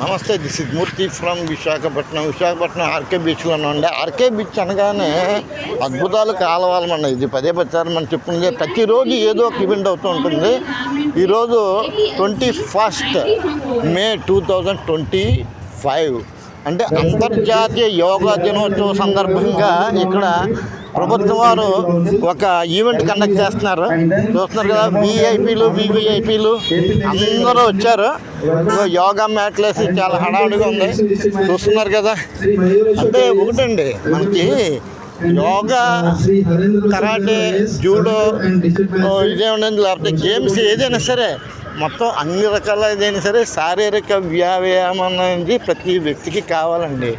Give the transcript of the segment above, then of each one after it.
నమస్తే this is Murthy from Visakhapatnam Visakhapatnam RK బీచ్లో ఉండే ఆర్కే బీచ్ అనగానే అద్భుతాలు కాలవాలమన్న ఇది. పదే పచ్చారు మనం చెప్పుకుంది ప్రతిరోజు ఏదో ఒక ఈవెంట్ అవుతూ ఉంటుంది. ఈరోజు twenty first May two thousand twenty five అంటే అంతర్జాతీయ యోగా దినోత్సవ సందర్భంగా ఇక్కడ ప్రభుత్వం వారు ఒక ఈవెంట్ కండక్ట్ చేస్తున్నారు. చూస్తున్నారు కదా విఐపీలు వివిఐపీలు అందరూ వచ్చారు. యోగా మ్యాట్లు వేసి చాలా హడావుడిగా ఉంది. చూస్తున్నారు కదా. అంటే ఒకటండి మనకి యోగా కరాటే జూడో ఇదే ఉండదు లేకపోతే గేమ్స్ ఏదైనా సరే మొత్తం అన్ని రకాల ఏదైనా సరే శారీరక వ్యాయామం అనేది ప్రతి వ్యక్తికి కావాలండి.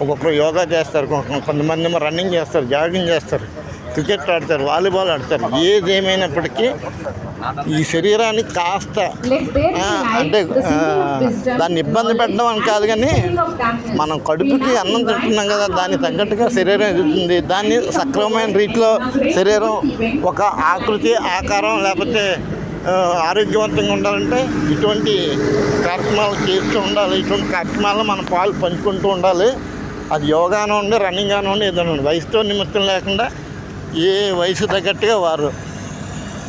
ఒక్కొక్కరు యోగా చేస్తారు కొంత- కొంతమంది ఏమో రన్నింగ్ చేస్తారు జాగింగ్ చేస్తారు క్రికెట్ ఆడతారు వాలీబాల్ ఆడతారు ఏదేమైనప్పటికీ ఈ శరీరానికి కాస్త అంటే దాన్ని ఇబ్బంది పెట్టడం అని కాదు కానీ మనం కడుపుకి అన్నం తింటున్నాం కదా దానికి తగ్గట్టుగా శరీరం ఎదుగుతుంది. దాన్ని సక్రమమైన రీతిలో శరీరం ఒక ఆకృతి ఆకారం లేకపోతే ఆరోగ్యవంతంగా ఉండాలంటే ఇటువంటి కార్యక్రమాలు చేస్తూ ఉండాలి. ఇటువంటి కార్యక్రమాల్లో మనం పాలు పంచుకుంటూ ఉండాలి. అది యోగానో ఉండి రన్నింగ్ ఉండి ఏదైనా ఉండి. వయసుతో నిమిత్తం లేకుండా ఏ వయసు తగ్గట్టుగా వారు.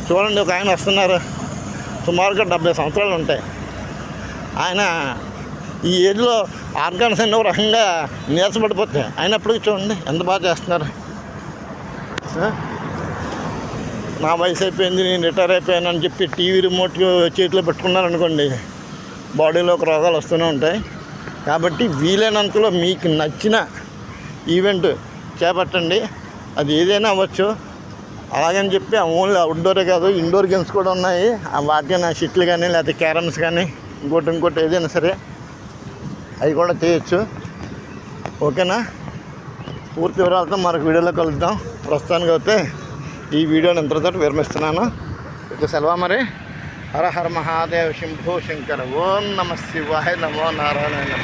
చూడండి ఒక ఆయన వస్తున్నారు. సుమారుగా డెబ్బై సంవత్సరాలు ఉంటాయి. ఆయన ఈ ఏజ్లో ఆర్గాన్స్ అన్ని ఒక రకంగా నీరసపడిపోతాయి అయినప్పటికీ చూడండి ఎంత బాగా చేస్తున్నారు. నా వయసు అయిపోయింది నేను రిటైర్ అయిపోయాను అని చెప్పి టీవీ రిమోట్ చేతిలో పెట్టుకున్నారనుకోండి బాడీలో బాడీలోకి రోగాలు వస్తూనే ఉంటాయి. కాబట్టి వీలైనంతలో మీకు నచ్చిన ఈవెంట్ చేపట్టండి. అది ఏదైనా అవ్వచ్చు. అలాగని చెప్పి ఓన్లీ అవుట్డోరే కాదు ఇండోర్ గేమ్స్ కూడా ఉన్నాయి. ఆ షిట్లు కానీ లేకపోతే క్యారమ్స్ కానీ ఇంకోటి ఇంకోటి ఏదైనా సరే అవి కూడా చేయొచ్చు. ఓకేనా? పూర్తి వివరాలతో మరొక వీడియోలో కలుద్దాం. ప్రస్తుతానికి అయితే ఈ వీడియోని ఇంతటితో విరమిస్తున్నాను. ఇక సెలవా మరి. हर हर महादेव शंभो शंकर ओम नम शिवाय नमो नारायण नम।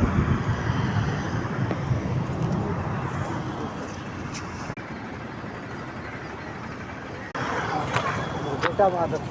Thank একটা মাছ আছে